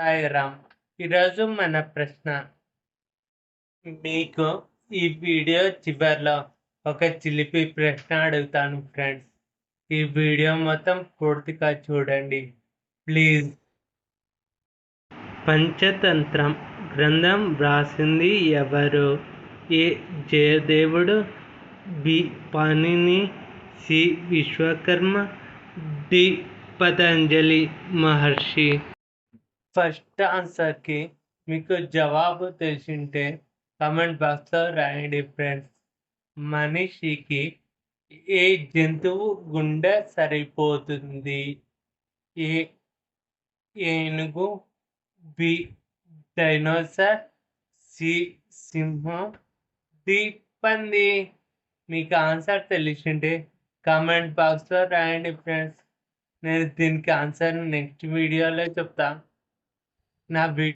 సాయిరామ్ ఈరోజు మన ప్రశ్న. మీకు ఈ వీడియో చివరిలో ఒక చిలిపి ప్రశ్న అడుగుతాను ఫ్రెండ్స్. ఈ వీడియో మొత్తం పూర్తిగా చూడండి. ప్లీజ్. పంచతంత్రం గ్రంథం వ్రాసింది ఎవరు? A. జయదేవుడు B. Panini C. Vishwakarma D. Patanjali Maharshi. First ఆన్సర్కి మీకు జవాబు తెలిసింటే కామెంట్ బాక్స్లో రాయండి ఫ్రెండ్స్. మనిషికి ఏ జంతువు గుండె సరిపోతుంది? ఏ ఏనుగు బి డైనోసార్ సి సింహం డి పంది? మీకు ఆన్సర్ తెలిసింటే కామెంట్ బాక్స్లో రాయండి ఫ్రెండ్స్. నేను దీనికి ఆన్సర్ నెక్స్ట్ వీడియోలో చెప్తాను నా వీడియో